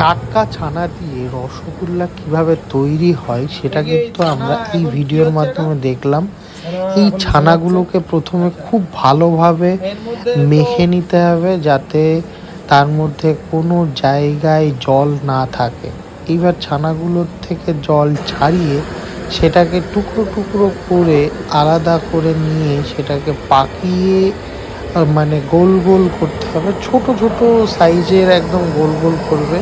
টাটকা ছানা দিয়ে রসগোল্লা কীভাবে তৈরি হয় সেটা কিন্তু আমরা এই ভিডিওর মাধ্যমে দেখলাম। এই ছানাগুলোকে প্রথমে খুব ভালোভাবে মেখে নিতে হবে যাতে তার মধ্যে কোনো জায়গায় জল না থাকে। এইবার ছানাগুলোর থেকে জল ছাড়িয়ে সেটাকে টুকরো টুকরো করে আলাদা করে নিয়ে সেটাকে পাকিয়ে মানে গোল গোল করতে হবে। ছোট ছোট সাইজের একদম গোল গোল করবে।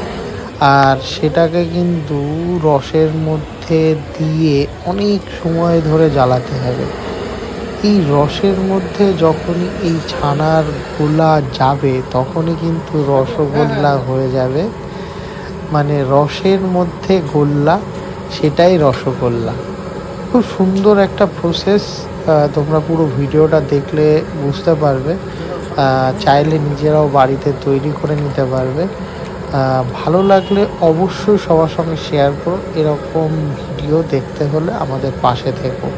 আর সেটাকে কিন্তু রসের মধ্যে দিয়ে অনেক সময় ধরে জ্বালাতে হবে। এই রসের মধ্যে যখনই এই ছানার গোলা যাবে তখনই কিন্তু রসগোল্লা হয়ে। যাবে। মানে রসের মধ্যে গোল্লা সেটাই রসগোল্লা। খুব সুন্দর একটা প্রসেস তোমরা পুরো ভিডিওটা দেখলে বুঝতে পারবে। চাইলে নিজেরাও বাড়িতে তৈরি করে নিতে পারবে। ভালো লাগলে অবশ্যই সবার সঙ্গে শেয়ার করো এরকম ভিডিও দেখতে হলে আমাদের পাশে থেকো।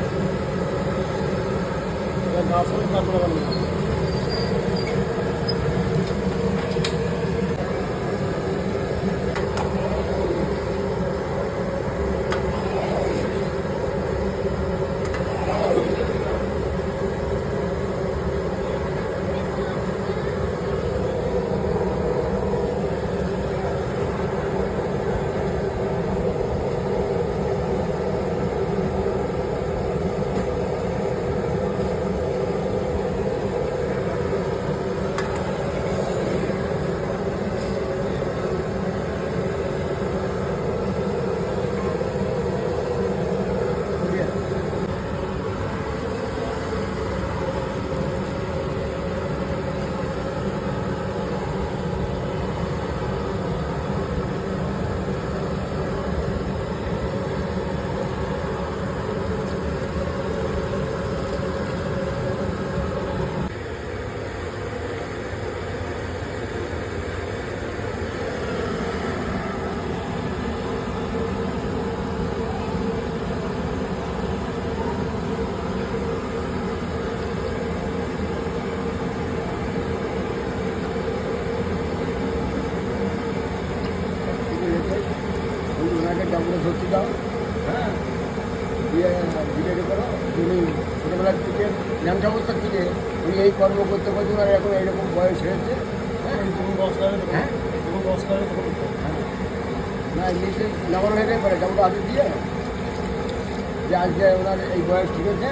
ডাবুলে ধরতে দাও। হ্যাঁ? দিয়ে বিরিয়ানি করো। উনি ছোটোবেলার থেকে জ্ঞান অবস্থার থেকে উনি এই কর্ম করতে করতে আর এখন এইরকম বয়স হয়েছে। হ্যাঁ? হ্যাঁ? হ্যাঁ। না ইংলিশে লাগানো হয়ে পারে ডাবুটা আগে দিয়ে যে আজকে ওনার এই বয়স ঠিক আছে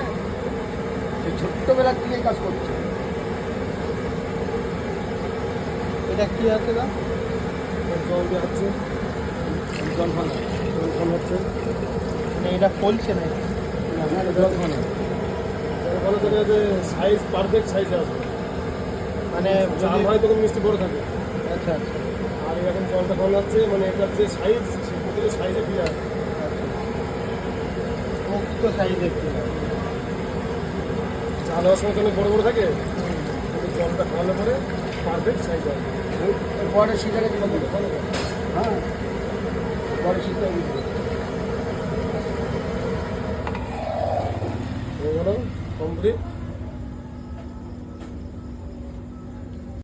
এই ছোট্টবেলার থেকে কাজ করছে। এটা কী আছে না জল দেওয়া হচ্ছে জল ফানা জল হচ্ছে। মানে এটা ফলছে না? খানা বলা যে সাইজ পারফেক্ট সাইজ আছে মানে চাল হয় তখন মিষ্টি বড় থাকে আচ্ছা আচ্ছা। আর এখন জলটা ফান হচ্ছে মানে এটার যে সাইজ সে প্রতিটা সাইজে ফিরে আসে প্রকৃত সাইজ একটু চাল হওয়ার সময় অনেক বড় বড় থাকে। জলটা খাওয়ালে পরে পারফেক্ট সাইজ হয় পরে শীতকালে কি বলতে হ্যাঁ। നിങ്ങൾ കംപ്ലീറ്റ്